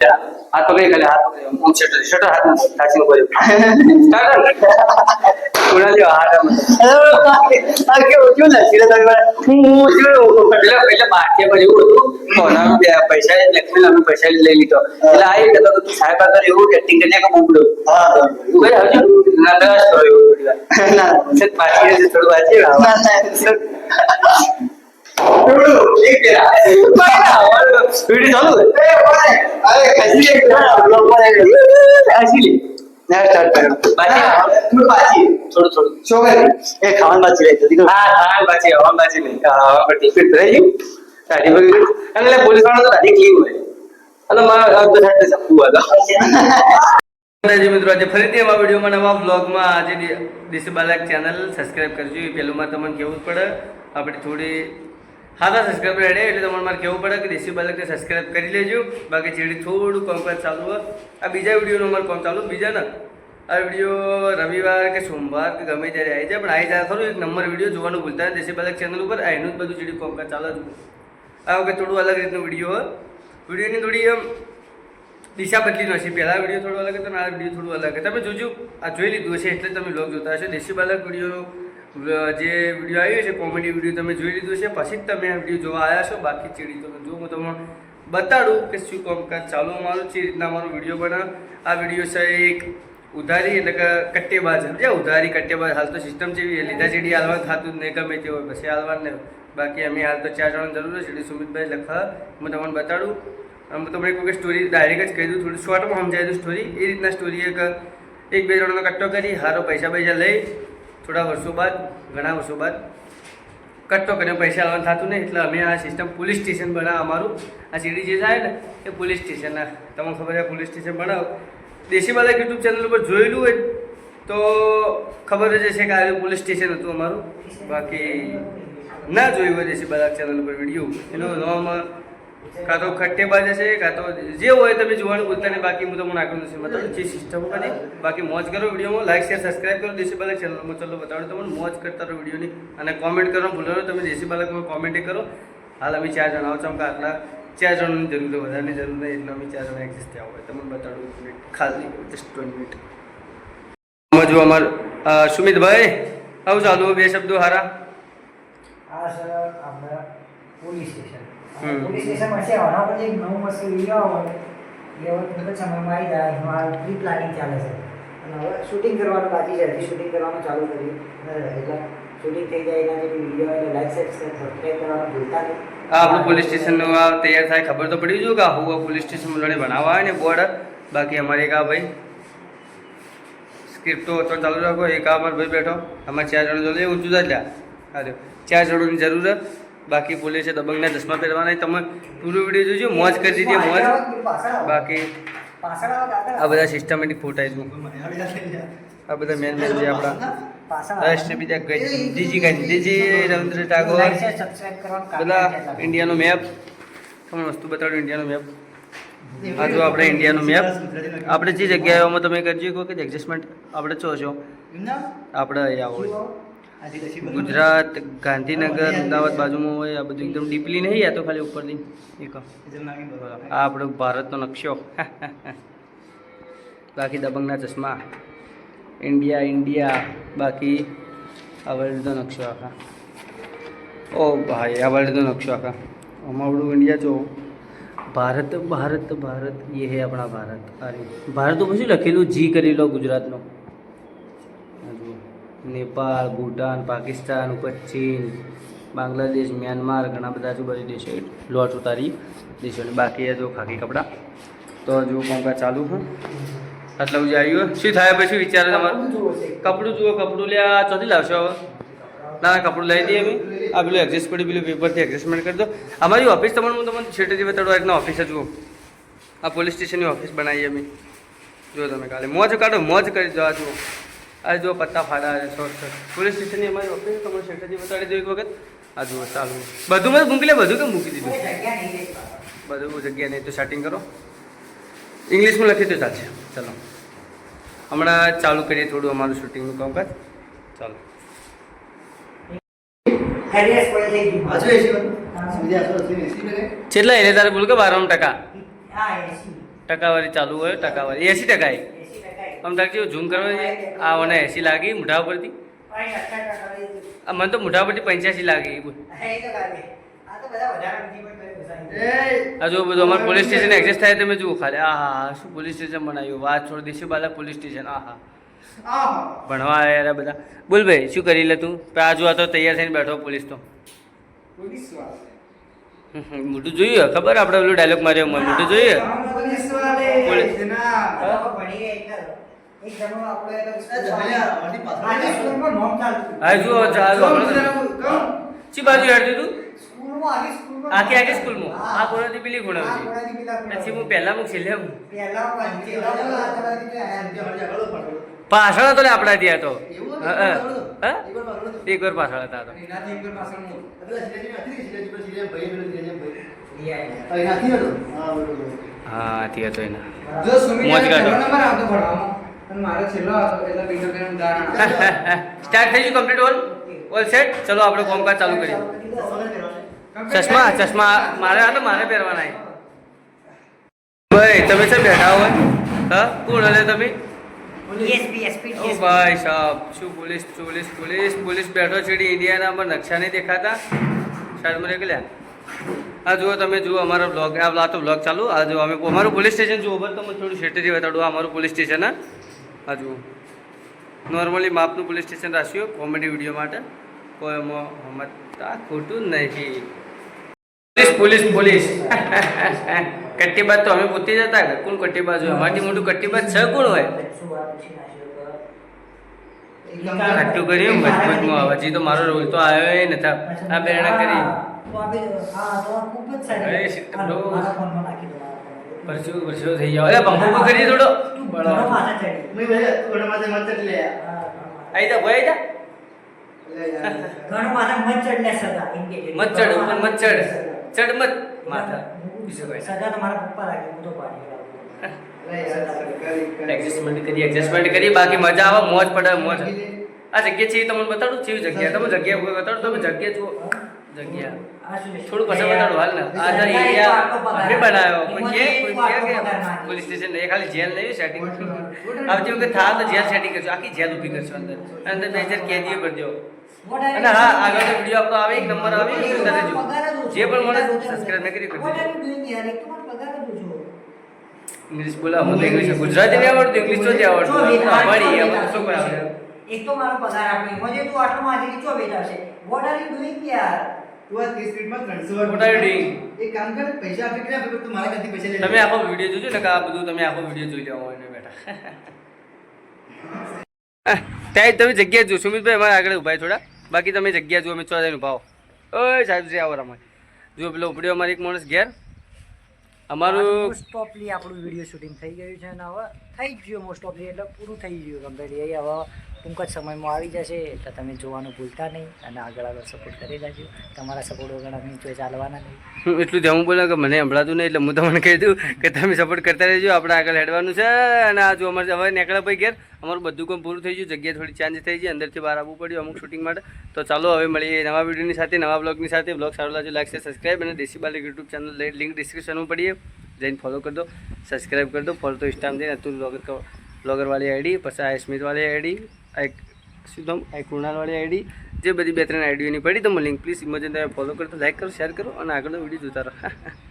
હાથ પકડી ખાલી હાથ પકડી શટર શટર હાથ સાચી ઉપર સ્ટાર્ટ કુણાલી હાથ આ કેવું થયું ને સીધા તમે હું થયું એટલે એટલે બાકી પછી એવું હતું કોનાનું બે પૈસા લક્ષ્મી અમે પૈસા લઈ લીધો એટલે આ એક હતો સાહેબ આગળ એવું એક્ટિંગ કરીને કે બુકડો હા તું ભાઈ હજુ તો થોડી વાર. ના છે બાકી થોડું વાંચી ના ખાવાનું આજે ફરીથી ચેનલ સબસ્ક્રાઇબ કરજો એ પહેલુંમાં તમને કેવું જ પડે આપણે થોડી હાથા સબસ્ક્રાઈબ રેડે એટલે તમારે મારે કહેવું પડે કે દેશી બાલકને સબસ્ક્રાઈબ કરી લેજો. બાકી ચેડી થોડું કોમકાજ ચાલુ હોય, આ બીજા વિડીયોનું અમારે કોમ ચાલુ બીજા ને આ વીડિયો રવિવાર કે સોમવાર કે ગમે ત્યારે આવી જાય, પણ આવી જાય ખરું, એક નંબર વીડિયો જોવાનું ભૂલતા દેશી બાલક ચેનલ ઉપર, આ એનું જ બધું ચીડી કોમકાજ ચાલે જ આ વખતે થોડું અલગ રીતનું વીડિયો હોય. વિડીયોની થોડી આમ દિશા બદલી નો છે પહેલા વીડિયો થોડો અલગ હતો અને આ વીડિયો થોડું અલગ તમે જોજો. આ જોઈ લીધું હશે, એટલે તમે લોક જોતા હશો. દેશી બાલક વીડિયો જે વીડિયો આવ્યો છે કોમેડી વીડિયો તમે જોઈ લીધો છે, પછી જ તમે આ વીડિયો જોવા આવ્યા છો બાકી ચીડી તમે જો હું તમને બતાડું કે શું કામકાજ ચાલુ અમારું છે રીતના મારો વીડિયો બનાવ આ વીડિયો છે એક ઉધારી, એટલે કે કટ્ટેબાજ. સમજ્યા? ઉધારી, કટ્ટેબાજ. હાલ તો સિસ્ટમ એવી લીધા ચીડી હાલવાનું થતું જ નહીં, ગમે તે હોય, પછી હાલવાનું નહીં. બાકી અમે હાલ તો ચાર જણાની જરૂર છે સુમિતભાઈ લખા હું તમને બતાડું. આમ તમને કોઈ સ્ટોરી ડાયરેક્ટ જ કહી દઉં, થોડું શોર્ટમાં સમજાવી દઉં સ્ટોરી એ રીતના સ્ટોરી એક એક બે જણાનો કટ્ટો કરી, હારો પૈસા પૈસા લઈ થોડા વર્ષો બાદ, ઘણા વર્ષો બાદ કટ્ટો કરીને પૈસા આવવાનું થતું નહીં, એટલે અમે આ સિસ્ટમ પોલીસ સ્ટેશન બનાવ અમારું. આ સીડી જે થાય ને, એ પોલીસ સ્ટેશન તમને ખબર છે પોલીસ સ્ટેશન બનાવ. દેશી યુટ્યુબ ચેનલ ઉપર જોયેલું હોય, તો ખબર જ હશે કે આ પોલીસ સ્ટેશન હતું અમારું. બાકી ના જોયું હોય દેશી બાલક ચેનલ ઉપર વીડિયો એનો નામ કાં તો ખટ્ટેબાજ છે, કાં તો જે હોય તમે જોવાનું ભૂલતા બાકી હું તમને નાખ્યું નથી મતલબ જે સિસ્ટમ બની, બાકી મોજ કરો વિડીયોમાં. લાઈક શેર સબસ્ક્રાઈબ કરો. દેશી બાલક ચેનલમાં ચલો બતાવડો તમને મોજ કરતા રહો વિડીયોની. અને કોમેન્ટ કરો ભૂલો તમે દેશી બાલકમાં કોમેન્ટ કરો. હાલ અમે ચાર જણા આવો કે આટલા ચાર જણાની જરૂર હોય વધારેની જરૂર નહીં, એટલે અમે ચાર જણા એક્ઝિસ્ટ થયા હોય. તમને બતાડું મિનિટ ખાલી જસ્ટ ટ્વેન્ટી મિનિટ આમાં જો અમાર સુમિતભાઈ, આવું ચાલુ બે શબ્દો હારા. આ સર. આપણા પોલીસ સ્ટેશન. પોલીસ સ્ટેશનમાં છે આના પછી નવું મસ્ત વીડિયો આવે એ જાય પ્રી પ્લાનિંગ ચાલે છે. અને હવે શૂટિંગ કરવાનું બાકી છે હજી શૂટિંગ કરવાનું ચાલુ કર્યું. એટલે શૂટિંગ થઈ જાય એના જે વીડિયો એટલે લાઈક સબસ્ક્રાઈબ કરવાનું ભૂલતા નહીં. આ આપણું પોલીસ સ્ટેશનનું આ તૈયાર થાય ખબર તો પડી ગયું કે આ હું પોલીસ સ્ટેશન લડે બનાવવા આવે ને બોર્ડ. બાકી અમારે એક આ ભાઈ સ્ક્રિપ્ટો તો ચાલુ રાખો એક આ અમારો ભાઈ બેઠો. અમારે ચાર જણ જોઈએ ઊંચું જ લ્યા. અરે ચાર જણોની જરૂર. છે. બાકી પોલીસે દબંગના ચશ્મા પહેરવાના તમે પૂરું વીડિયો જોજો મોજ કરી દીધી મોજ. બાકી. આ બધા સિસ્ટમેટિક ફોટા જો આ બધા મેન મેન જે આપણા. રાષ્ટ્રપિતા ગાંધીજી ગાંધીજી રવિન્દ્ર ટાગોર. બધા ઇન્ડિયાનો મેપ તમને વસ્તુ બતાડું ઇન્ડિયાનો મેપ આ જો આપણે ઇન્ડિયાનો મેપ આપણે જે જગ્યાઓમાં તમે કરજો કે એડજસ્ટમેન્ટ આપણે છો છો. આપણે અહીંયા હોય ગુજરાત ગાંધીનગર અમદાવાદ બાજુમાં હોય આ બધું એકદમ ડીપલી નહીં આ તો ખાલી ઉપરની એક. આ આપણો ભારતનો નકશો. બાકી દબંગના ચશ્મા. India India. બાકી આ વર્લ્ડનો નકશો આખા. ઓ ભાઈ આ વર્લ્ડનો નકશો આખા. અમારું ઇન્ડિયા જો. ભારત ભારત ભારત. એ હે આપણા ભારત. અરે ભારત ઉપર શું લખેલું? જી કરી લો ગુજરાતનો. નેપાળ ભૂટાન પાકિસ્તાન ઉપર ચીન બાંગ્લાદેશ મ્યાનમાર ઘણા બધા આજુબાજુ દેશો લોટ ઉતારી દેશોને બાકી જો ખાકી કપડાં. તો જો કામકાજ ચાલુ છે. આટલા બધું આવ્યું શું થાય પછી વિચારે તમારું? કપડું જુઓ કપડું લ્યા ચોથી લાવશો હવે? ના ના કપડું લઈ દઈએ અમે. આ પેલું એડજસ્ટ કરી પેલું પેપરથી એડજસ્ટમેન્ટ કરી દો. અમારી ઓફિસ તમને હું તમને છેટેથી બતાડો એકના ઓફિસ જ જુઓ. આ પોલીસ સ્ટેશનની ઓફિસ બનાવી અમે. જો તમે કાલે. મોજ કાઢો મોજ કરી આ જુઓ. આ જો પત્તા ફાડા છે શોર્ટ શોર્ટ પોલીસ સ્ટેશનની અમારી ઓફિસ તમારે શેઠાજી બતાડી દો એક વખત. આ જુઓ ચાલુ બધું બધું મૂકી લે બધું કેમ મૂકી દીધું. બધું જગ્યા નહીં તો સેટિંગ કરો. ઇંગ્લિશમાં લખી દો ચાલશે. ચાલો. હમણાં ચાલુ કરીએ થોડું અમારું શૂટિંગનું કામકાજ. ચાલો. કેટલા એને તારે બોલ કે બારમ ટકા? ટકાવારી ચાલુ હોય ટકાવારી. એસી ટકા એ. એસી ટકા આમ તાકી ઝૂમ કરવા આ મને એસી લાગી મોઢા આ મને તો મોઢા ઉપરથી પંચ્યાસી લાગી આ જો બધું અમારે પોલીસ સ્ટેશન એક્ઝેસ્ટ થાય તમે જુઓ ખાલી આ હા શું પોલીસ સ્ટેશન બનાવ્યું વાત છોડ દેશી બાલા પોલીસ સ્ટેશન આ હા ભણવા આવ્યા બધા બોલ ભાઈ શું કરી લે તું આ જો આ તો તૈયાર થઈને બેઠો પોલીસ તો મોઢું જોઈએ ખબર આપણે પેલું ડાયલોગ માર્યો મોઢું જોઈએ ચી બાજુ હેડતું તું આખી સ્કૂલમાં આખી સ્કૂલમાં? આ કોણાથી પેલી ખૂણે. પછી હું પહેલા હું છેલ્લે હું. પાછળ હતો ને આપણા ત્યાં તો. એક વાર પાછળ હતો? તો? હા, થી હતો. એના. જો સુમિત મોજ કાઢો. અને મારો છેલ્લો એટલે બીજો બેન સ્ટાર્ટ થઈ ગયું કમ્પ્લીટ ઓલ ઓલ સેટ ચલો આપણે કોમકાજ ચાલુ કરીએ. ચશ્મા ચશ્મા. મારે હા તો મારે પહેરવાના છે. ભાઈ તમે છે બેઠા હોય? હા? કોણ હલે તમે? ભાઈ સાહેબ શું પોલીસ પોલીસ પોલીસ પોલીસ બેઠો છેડી ઇન્ડિયાના પર નકશા નહીં દેખાતા. સાઈડમાં રેગલ્યા આ જુઓ તમે જુઓ અમારો બ્લોગ આ તો બ્લોગ ચાલુ. આ જુઓ અમે અમારું પોલીસ સ્ટેશન જુઓ તો તમને થોડું શેટેથી બતાડું અમારું પોલીસ સ્ટેશન હા. આ જુઓ નોર્મલી માપનું પોલીસ સ્ટેશન રાખ્યું કોમેડી વીડિયો માટે કોઈ એમાં હમતા ખોટું નહીં. પોલીસ પોલીસ પોલીસ કટ્ટીબાજ તો અમે પોતે જ હતા કોણ કટ્ટીબાજ હોય? અમારથી મોટું કટ્ટીબાજ છે કોણ હોય? ખટ્ટું કર્યું મજબૂતમાં આવે. હજી તો મારો રોલ તો આવ્યો એ નથી. આ બેરણા કરી. તો તો. પરસેવો પરસેવો થઈ જાવ અરે પંખો ઉપર કરી થોડો તું ઘણો માથે ચડી. મેં ભાઈ થોડા માથે મત ચડલે. આઈ જા ભાઈ જા ઘણો માથે મત ને સદા કે છે. મચ્છડ ઉપર મત ચડ ચડ મત માથા બીજું કઈ સદા તો મારા પપ્પા લાગે હું તો પાડી એડજસ્ટમેન્ટ કરી એડજસ્ટમેન્ટ કરી બાકી મજા આવે મોજ પડે મોજ આ જગ્યા છે એ તમને બતાડું કેવી જગ્યા તમે જગ્યા કોઈ બતાડો તમે જગ્યા જુઓ જગ્યા? થોડું હાલ ને એરિયા અમે બનાવ્યો એમાં. પોલીસ સ્ટેશન એ ખાલી જેલ સેટિંગ તો સેટિંગ કરજો આખી જેલ ઊભી કરશો અંદર અંદર બે હજાર કેદીઓ કરી દો અને હા doing? આગળ તો વીડિયો આપણો આવે એક નંબર આવે એ જોતા રહેજો પગાર જ. જે પણ મને. સબસ્ક્રાઇબ ન કરી કરજો જ. ઇંગ્લિશ બોલા હું ઇંગ્લિશ ગુજરાતી નહીં આવડતું ઇંગ્લિશ તો જ આવડતું અમારી ચો શું. કરાવે એક તો મારો પગાર આપણી મજે તું આટલો માથેથી ચો વેચાશે વોટ આર યુ ડુઈંગ યાર તું આ 30 મિનિટમાં 300 વાર What are you doing? એક કામ કર પૈસા આપી કે આપે તું મારા ઘરથી પૈસા લે તમે આખો વીડિયો જોજો ને કે આ બધું તમે આખો વીડિયો જોઈ લેવા હોય બેટા. ત્યાં તમે જગ્યા જો સુમિતભાઈ અમારે આગળ ઊભા થોડા. બાકી તમે જગ્યા જુઓ અમે ચોથા જઈને ઉભાવો ઓય સાહેબ શ્રી આવો રમાય જુઓ પેલો ઉપડ્યો અમારે એક માણસ ઘેર. અમારું મોસ્ટ ઓફલી આપણું વીડિયો શૂટિંગ થઈ ગયું છે અને હવે. થઈ ગયું મોસ્ટ ઓફલી એટલે પૂરું થઈ ગયું કમ્પ્લીટ હવે ટૂંક જ સમયમાં આવી જશે એટલે તમે જોવાનું ભૂલતા નહીં અને આગળ આગળ સપોર્ટ કરી દેજો તમારા સપોર્ટ વગર અમે તો ચાલવાના નહીં. એટલું ધ્યાન બોલ્યો કે મને સંભળાતું નહીં, એટલે હું તમને કહી દઉં કે તમે સપોર્ટ કરતા રહેજો, આપણે આગળ હેડવાનું છે અને આ જો અમારે હવે નીકળ્યા ભાઈ ઘેર, અમારું બધું કામ પૂરું થઈ ગયું, જગ્યા થોડી ચેન્જ થઈ ગઈ, અંદરથી બહાર આવવું પડ્યું અમુક શૂટિંગ માટે. તો ચાલો, હવે મળીએ નવા વિડીયોની સાથે, નવા બ્લોગની સાથે. બ્લોગ સારું લાગે લાઈક છે સબસ્ક્રાઈબ અને દેશી બાલિક યુટ્યુબ ચેનલ લિંક ડિસ્ક્રિપ્શનમાં પડીએ. જઈને ફોલો કરી દો સબસ્ક્રાઈબ કરી દો ફોલો તો ઇન્સ્ટામ જઈને અતુલ બ્લોગર બ્લોગરવાળી આઈડી પછી આ આઈડી શું તમ આ કૃણાલવાળી આઈડી જે બધી બે ત્રણ આઈડીઓની પડી, તો લિંક પ્લીઝ ઇમરજન્સી ફોલો કરો લાઈક કરો શેર કરો, અને આગળનો વીડિયો જોતા રહો.